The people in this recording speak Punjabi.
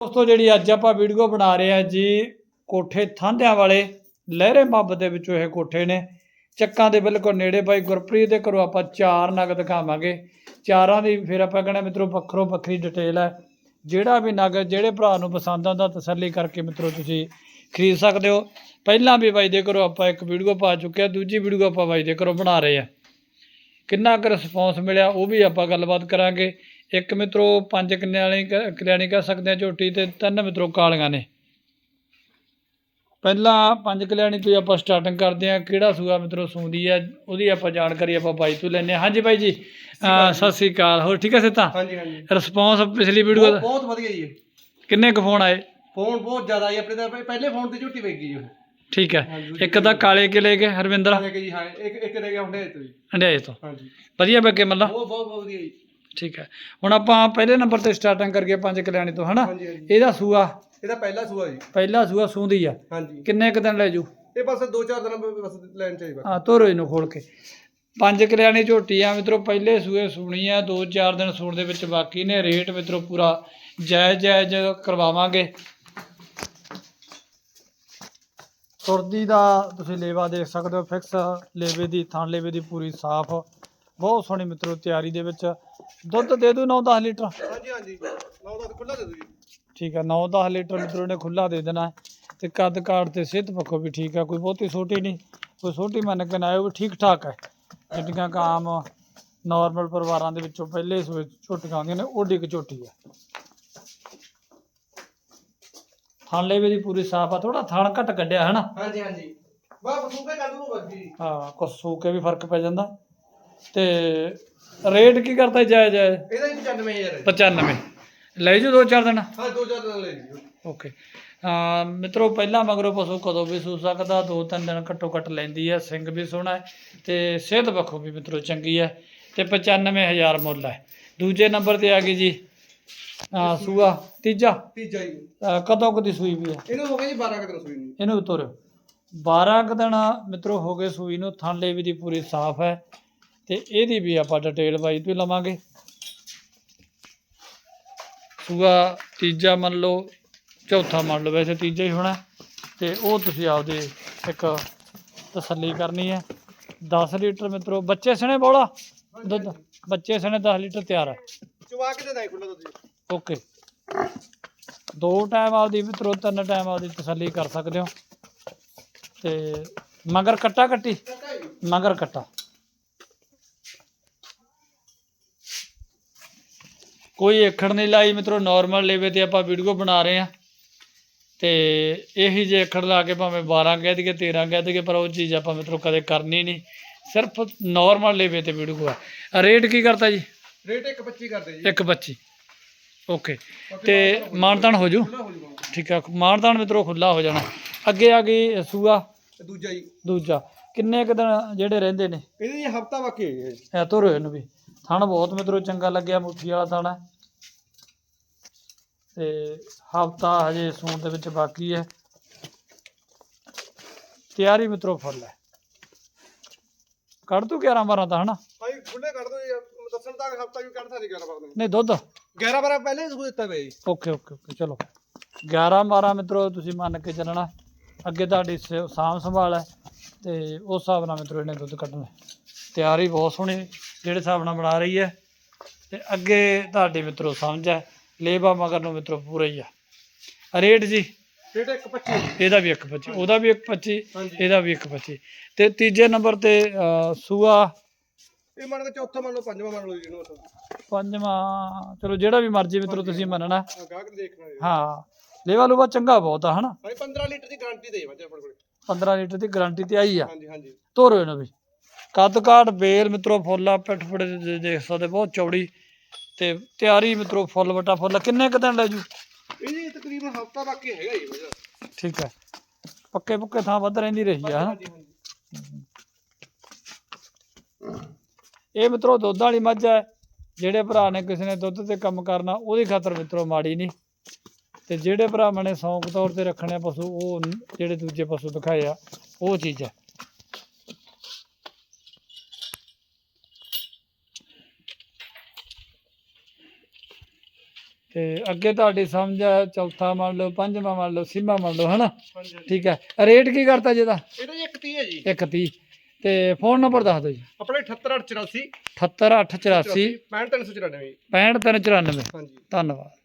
ਦੋਸਤੋ, ਜਿਹੜੀ ਅੱਜ ਆਪਾਂ ਵੀਡੀਓ ਬਣਾ ਰਹੇ ਆ ਜੀ, ਕੋਠੇ ਥਾਂਦਿਆਂ ਵਾਲੇ, ਲਹਿਰੇ ਮੱਬ ਦੇ ਵਿੱਚੋਂ ਇਹ ਕੋਠੇ ਨੇ। ਚੱਕਾਂ ਦੇ ਬਿਲਕੁਲ ਨੇੜੇ ਭਾਈ ਗੁਰਪ੍ਰੀਤ ਦੇ ਘਰੋਂ ਆਪਾਂ ਚਾਰ ਨਗ ਦਿਖਾਵਾਂਗੇ। ਚਾਰਾਂ ਦੀ ਫਿਰ ਆਪਾਂ ਕਹਿੰਦੇ ਮਿੱਤਰੋ, ਵੱਖਰੋ ਵੱਖਰੀ ਡਿਟੇਲ ਹੈ। ਜਿਹੜਾ ਵੀ ਨਗ, ਜਿਹੜੇ ਭਰਾ ਨੂੰ ਪਸੰਦ ਆਉਂਦਾ, ਤਸੱਲੀ ਕਰਕੇ ਮਿੱਤਰੋ ਤੁਸੀਂ ਖਰੀਦ ਸਕਦੇ ਹੋ। ਪਹਿਲਾਂ ਵੀ ਬਾਈ ਦੇ ਘਰੋਂ ਆਪਾਂ ਇੱਕ ਵੀਡੀਓ ਪਾ ਚੁੱਕੇ ਆ ਦੂਜੀ ਵੀਡੀਓ ਆਪਾਂ ਬਾਈ ਦੇ ਘਰੋਂ ਬਣਾ ਰਹੇ ਆ ਕਿੰਨਾ ਕੁ ਰਿਸਪੌਂਸ ਮਿਲਿਆ, ਉਹ ਵੀ ਆਪਾਂ ਗੱਲਬਾਤ ਕਰਾਂਗੇ। ਇੱਕ ਮਿੱਤਰੋ ਪੰਜ ਕਿੱਲੇ ਵਾਲੀ ਕ- ਕਲਿਆਣੀ ਕਹਿ ਸਕਦੇ ਆ ਝੋਟੀ ਤੇ ਤਿੰਨ ਮਿੱਤਰੋ ਕਾਲੀਆਂ ਨੇ। ਪਹਿਲਾਂ ਪੰਜ ਕਲਿਆਣੀ ਤੋਂ ਆਪਾਂ ਸਟਾਰਟਿੰਗ ਕਰਦੇ ਆ ਕਿਹੜਾ ਸੂਆ ਮਿੱਤਰੋ ਸੂੰਦੀ ਆ ਉਹਦੀ ਆਪਾਂ ਜਾਣਕਾਰੀ ਆਪਾਂ ਬਾਈ ਤੋਂ ਲੈਣੇ ਆ। ਹਾਂਜੀ ਬਾਈ ਜੀ ਸਤਿ ਸ੍ਰੀ ਅਕਾਲ ਹੋਰ ਠੀਕ ਹੈ ਸਿੱਤਾ ਹਾਂਜੀ ਹਾਂਜੀ। ਰਿਸਪੌਂਸ ਪਿਛਲੀ ਵੀਡੀਓ ਦਾ। ਬਹੁਤ ਵਧੀਆ ਜੀ। ਕਿੰਨੇ ਕੁ ਫੋਨ ਆਏ? ਫੋਨ ਬਹੁਤ ਜ਼ਿਆਦਾ ਜੀ ਆਪਣੇ ਤਾਂ ਪਹਿ- ਪਹਿਲੇ ਫੋਨ ਤੇ ਝੂਟੀ ਵੇਗੀ ਜੀ ਉਹ। ਠੀਕ ਹੈ। ਇੱਕ ਤਾਂ ਕਾਲੇ ਕਿਲੇ ਕੇ ਹਰਵਿੰਦਰ? ਲੈ ਕੇ ਜੀ ਹਾਂ ਇੱਕ ਇੱਕ ਰਹਿ ਗਿਆ ਹੁੰਦੇ ਤੋਂ ਜੀ। ਹੰਡਿਆਏ ਤੋਂ। ਹਾਂਜੀ। ਵਧੀਆ ਬੱਗੇ ਮੱਲਾ? ਬਹੁਤ ਬਹੁਤ ਵਧੀਆ ਜੀ। ਠੀਕ ਹੈ। ਹੁਣ ਆਪਾਂ ਪਹਿਲੇ ਨੰਬਰ ਤੇ ਸਟਾਰਟਿੰਗ ਕਰੀਏ ਪੰਜ ਕਲਿਆਣੀ ਤੋਂ ਹਨਾ? ਹਾਂਜੀ ਹਾਂਜੀ। ਇਹਦਾ ਸੂਆ? ਇਹਦਾ ਪਹਿਲਾ ਸੂਆ ਜੀ। ਪਹਿਲਾ ਸੂਆ ਸੂੰਦੀ ਆ। ਹਾਂਜੀ। ਕਿੰਨੇ ਕੁ ਦਿਨ ਲੈ ਜੂ? ਇਹ ਬਸ ਦੋ ਚਾਰ ਦਿਨ ਬਸ ਲੈਣ ਚਾਹੀਦਾ ਆ ਤੋਰੋ ਇਹਨੂੰ ਖੋਲ ਕੇ। ਪੰਜ ਕਲਿਆਣੀ ਝੋਟੀ ਆ ਮਿੱਤਰੋ ਪਹਿਲੇ ਸੂਏ ਸੁਣੀ ਆ ਦੋ ਚਾਰ ਦਿਨ ਸੂਣ ਦੇ ਵਿੱਚ ਬਾਕੀ ਨੇ। ਰੇਟ ਮਿੱਤਰੋ ਪੂਰਾ ਜਾਇਜ਼ ਜਾਇਜ਼ ਕਰਵਾਵਾਂਗੇ। ਤੁਰਦੀ ਦਾ ਤੁਸੀਂ ਲੇਵਾ ਦੇਖ ਸਕਦੇ ਹੋ ਫਿਕਸ ਲੇਵੇ ਦੀ ਥਣ ਲੇਵੇ ਦੀ ਪੂਰੀ ਸਾਫ਼। ਬਹੁਤ ਸੋਹਣੀ ਮਿੱਤਰੋ ਤਿਆਰੀ ਦੇ ਵਿੱਚ। ਦੁੱਧ ਦੇ ਦੂ 9-10 ਲੀਟਰ। ਹਾਂਜੀ ਹਾਂਜੀ। ਲਾਓ ਦਾ ਖੁੱਲਾ ਦੇ ਜੀ। ਠੀਕ ਆ 9-10 ਲੀਟਰ ਮਿੱਤਰੋ ਨੇ ਖੁੱਲਾ ਦੇ ਦੇਣਾ। ਤੇ ਕੱਦ ਕਾਠ ਤੇ ਸਿਹਤ ਪੱਖੋਂ ਵੀ ਠੀਕ ਆ ਕੋਈ ਬਹੁਤੀ ਛੋਟੀ ਨਹੀਂ। ਕੋਈ ਛੋਟੀ ਮੰਨ ਕੇ ਨਾ ਆਇਓ ਵੀ ਠੀਕ ਠਾਕ ਹੈ ਜਿੱਡੀਆਂ ਕੁ ਆਮ ਨਾਰਮਲ ਪਰਿਵਾਰਾਂ ਦੇ ਵਿੱਚੋਂ ਪਹਿਲੇ ਸੂਏ ਝੋਟੀਆਂ ਆਉਂਦੀਆਂ ਨੇ ਓਡੀ ਇੱਕ ਝੋਟੀ ਹੈ ਥਣ ਲੇਵੇ ਦੀ ਪੂਰੀ ਸਾਫ਼ ਆ ਥੋੜਾ ਥਣ ਘੱਟ ਕੱਢਿਆ ਹੈ ਨਾ ਹਾਂਜੀ ਹਾਂਜੀ। ਬਾ ਬਸੂਕੇ ਕੱਢ ਲੂ ਬਸ ਜੀ ਹਾਂ ਕੁਛ ਸੂ ਕੇ ਵੀ ਫ਼ਰਕ ਪੈ ਜਾਂਦਾ। ਤੇ ਰੇਟ ਕੀ ਕਰਦਾ ਜਾਇਜ਼ ਜਾਇਜ਼ ਇਹਦਾ ਹੀ 95000 ਹੈ। 95 ਲੈ ਜੂ ਦੋ ਚਾਰ ਦਿਨ। ਹਾਂ ਦੋ ਚਾਰ ਦਿਨ ਲੈ ਜੀ ਓਕੇ। ਆ ਮਿੱਤਰੋ ਪਹਿਲਾਂ ਮਗਰੋਂ ਪਸ਼ੂ ਕਦੋਂ ਵੀ ਸੂ ਸਕਦਾ? ਦੋ ਤਿੰਨ ਦਿਨ ਘੱਟੋ ਘੱਟ ਲੈਂਦੀ ਹੈ ਸਿੰਘ ਵੀ ਸੋਹਣਾ ਹੈ ਤੇ ਸਿਹਤ ਪੱਖੋਂ ਵੀ ਮਿੱਤਰੋ ਚੰਗੀ ਹੈ ਤੇ 95000 ਮੁੱਲ ਹੈ। ਦੂਜੇ ਨੰਬਰ ਤੇ ਆ ਗਈ ਜੀ ਆ ਸੂਆ ਤੀਜਾ? ਤੀਜਾ ਅਹ ਕਦੋਂ ਕਦੀ ਸੂਈ ਵੀ ਹੈ? ਇਹਨੂੰ ਹੋ ਗਿਆ ਜੀ 12 ਕੁ ਦਿਨ ਸੂਈ ਨੂੰ। ਇਹਨੂੰ ਉਤਰਿਓ 12 ਕੁ ਦਿਨ ਮਿੱਤਰੋ ਹੋ ਗਏ ਸੂਈ ਨੂੰ ਥਣ ਲੇਵੀ ਦੀ ਪੂਰੀ ਸਾਫ਼ ਹੈ। ਤੇ ਇਹਦੀ ਵੀ ਆਪਾਂ ਡਿਟੇਲ ਬਾਈ ਤੋਂ ਲਵਾਂਗੇ। ਸੂਆ ਤੀਜਾ ਮੰਨ ਲਓ ਚੌਥਾ ਮੰਨ ਲਓ ਵੈਸੇ ਤੀਜਾ ਹੀ ਹੋਣਾ। ਤੇ ਉਹ ਤੁਸੀਂ ਆਪਦੇ ਇੱਕ ਤਸੱਲੀ ਕਰਨੀ ਹੈ। 10 ਲੀਟਰ ਮਿੱਤਰੋ ਬੱਚੇ ਸਣੇ ਬੋਲਾ? ਦੁੱਧ ਬੱਚੇ ਸਣੇ 10 ਲੀਟਰ ਤਿਆਰ ਹੈ ਚਵਾ ਕੇ ਦੇ ਦਾਈ ਖੁੱਲਾ ਦੁੱਧ। ਓਕੇ। ਦੋ ਟਾਈਮ ਆਪਦੀ ਮਿੱਤਰੋ ਤਿੰਨ ਟਾਈਮ ਆਪਦੀ ਤਸੱਲੀ ਕਰ ਸਕਦੇ ਹੋ। ਤੇ ਮਗਰ ਕੱਟਾ ਕੱਟੀ? ਮਗਰ ਕੱਟਾ। ਕੋਈ ਏਖੜ ਨਹੀਂ ਲਾਈ ਮਿੱਤਰੋ ਨਾਰਮਲ ਲੈਵੇ ਤੇ ਆਪਾਂ ਵੀਡੀਓ ਬਣਾ ਰਹੇ ਆ ਤੇ ਇਹੀ ਜੇ ਏਖੜ ਲਾ ਕੇ ਭਾਵੇਂ 12 ਕਹਿ ਦਈਏ 13 ਕਹਿ ਦਈਏ ਪਰ ਉਹ ਚੀਜ਼ ਆਪਾਂ ਮਿੱਤਰੋ ਕਦੇ ਕਰਨੀ ਨਹੀਂ। ਸਿਰਫ ਨਾਰਮਲ ਲੈਵੇ ਤੇ ਵੀਡੀਓ ਆ ਰੇਟ ਕੀ ਕਰਤਾ ਜੀ? ਰੇਟ 125 ਕਰਦੇ ਜੀ। ਇੱਕ ਬੱਚੀ ਓਕੇ ਤੇ ਮਾਨਤਾਨ ਹੋ ਜੂ। ਠੀਕ ਆ। ਮਾਨਤਾਨ ਮਿੱਤਰੋ ਖੁੱਲਾ ਹੋ ਜਾਣਾ। ਅੱਗੇ ਆ ਗਈ ਸੂਆ। ਦੂਜਾ ਜੀ। ਦੂਜਾ। ਕਿੰਨੇ ਕੁ ਦਿਨ ਜਿਹੜੇ ਰਹਿੰਦੇ ਨੇ? ਇਹਦੇ ਜੀ ਹਫਤਾ ਬਾਕੀ ਹੈ। ਤੋਰੋ ਇਹਨੂੰ ਵੀ। ਥਣ ਬਹੁਤ ਮਿੱਤਰੋ ਚੰਗਾ ਲੱਗਿਆ ਮੁੱਠੀ ਵਾਲਾ ਥਣ ਹੈ। ਤੇ ਹਫਤਾ ਹਜੇ ਸੂਣ ਦੇ ਵਿੱਚ ਬਾਕੀ ਹੈ। ਤਿਆਰੀ ਮਿੱਤਰੋ ਫੁੱਲ ਹੈ। ਕੱਢ ਤੂੰ 11 12 ਤਾਂ ਹਨਾ? ਭਾਈ ਖੁੱਲੇ ਕੱਢ ਦੋ ਦੱਸਣ ਤੱਕ ਹਫਤਾ ਵੀ ਕੱਢ ਸਕਦੀ 11 12 ਦਿਨ ਨਹੀਂ ਦੁੱਧ? 11 12 ਪਹਿਲੇ ਹੀ ਸੂ ਦਿੱਤਾ ਪਿਆ ਜੀ। ਓਕੇ ਓਕੇ ਓਕੇ ਚਲੋ। 11 12 ਮਿੱਤਰੋ ਤੁਸੀਂ ਮੰਨ ਕੇ ਚੱਲਣਾ। ਅੱਗੇ ਤੁਹਾਡੀ ਸਾਂਭ ਸੰਭਾਲ ਹੈ। ਤੇ ਉਸ ਹਿਸਾਬ ਨਾਲ ਮਿੱਤਰੋ ਇਹਨੇ ਦੁੱਧ ਕੱਢਣਾ। ਤਿਆਰੀ ਬਹੁਤ ਸੋਹਣੀ। ਜਿਹੜੇ ਹਿਸਾਬ ਨਾਲ ਬਣਾ ਰਹੀ ਹੈ। ਤੇ ਅੱਗੇ ਤੁਹਾਡੀ ਮਿੱਤਰੋ ਸਮਝ ਹੈ ਲੇਬਾ ਮਗਰ ਨੂੰ ਮਿੱਤਰੋ ਪੂਰਾ ਹੀ ਆ। ਰੇਟ ਜੀ? ਰੇਟ 125 ਇਹਦਾ ਵੀ 1.25 ਉਹਦਾ ਵੀ 1.25 ਹਾਂਜੀ। ਇਹਦਾ ਵੀ 1.25 ਤੇ ਤੀਜੇ ਨੰਬਰ ਤੇ ਸੂਆ। ਇਹ ਮੰਨ ਕੇ ਚੌਥਾ ਮੰਨ ਲਓ ਪੰਜਵਾਂ ਮੰਨ ਲਓ ਜਿਹਨੂੰ ਪੰਜਵਾਂ ਚਲੋ ਜਿਹੜਾ ਵੀ ਮਰਜ਼ੀ ਮਿੱਤਰੋ ਤੁਸੀਂ ਮੰਨਣਾ। ਗਾਹਕ ਦੇਖਣਾ ਹਾਂ। ਲੇਵਾ ਲੂਵਾ ਚੰਗਾ ਬਹੁਤ ਆ ਹਨਾ? ਭਾਈ 15 ਲੀਟਰ ਦੀ ਗਾਰੰਟੀ ਦੇ ਵਜੇ ਆਪਣੇ ਕੋਲ। 15 ਲੀਟਰ ਦੀ ਗਾਰੰਟੀ ਤੇ ਆਈ ਆ। ਹਾਂਜੀ ਹਾਂਜੀ। ਤੋਰੋ ਇਹਨੂੰ ਵੀ। ਕੱਦ ਕਾਠ ਬੇਲ ਮਿੱਤਰੋ ਫੁੱਲਾ ਪਿੱਠ ਫੜੇ ਦੇਖ ਸਕਦੇ ਬਹੁਤ ਚੌੜੀ ਤੇ ਤਿਆਰੀ ਮਿੱਤਰੋ ਫੁੱਲ ਵਟਾ ਫੁੱਲ ਕਿੰਨੇ ਕੁ ਦਿਨ ਲੈ ਜੂ? ਇਹ ਜੀ ਤਕਰੀਬਨ ਹਫਤਾ ਬਾਕੀ ਹੈਗਾ ਜੀ ਵਜਾ ਠੀਕ ਹੈ। ਪੱਕੇ ਪੁੱਕੇ ਥਾਂ ਵੱਧ ਰਹਿੰਦੀ ਰਹੀ ਆ ਇਹ ਮਿੱਤਰੋ ਦੁੱਧ ਵਾਲੀ ਮੱਝ ਹੈ ਜਿਹੜੇ ਭਰਾ ਨੇ ਕਿਸੇ ਨੇ ਦੁੱਧ ਤੇ ਕੰਮ ਕਰਨਾ ਉਹਦੀ ਖਾਤਰ ਮਿੱਤਰੋ ਮਾੜੀ ਨਹੀਂ। ਤੇ ਜਿਹੜੇ ਭਰਾਵਾਂ ਨੇ ਸ਼ੌਂਕ ਤੌਰ ਤੇ ਰੱਖਣੇ ਆ ਪਸ਼ੂ ਉਹ ਜਿਹੜੇ ਦੂਜੇ ਪਸ਼ੂ ਦਿਖਾਏ ਆ ਉਹ ਚੀਜ਼ ਹੈ। ਤੇ ਅੱਗੇ ਤੁਹਾਡੀ ਸਮਝ ਆ ਚੌਥਾ ਮੰਨ ਲਓ ਪੰਜਵਾਂ ਮੰਨ ਲਓ ਛੇਵਾਂ ਮੰਨ ਲਓ ਹਨਾ। ਠੀਕ ਹੈ। ਰੇਟ ਕੀ ਕਰਤਾ ਜੀ ਇਹਦਾ? ਇਹਦਾ ਜੀ 130 ਹੈ ਜੀ। 130 ਤੇ ਫੋਨ ਨੰਬਰ ਦੱਸ ਦਿਓ ਜੀ। ਆਪਣੇ 78884 78884 65394 65394 ਹਾਂਜੀ। ਧੰਨਵਾਦ।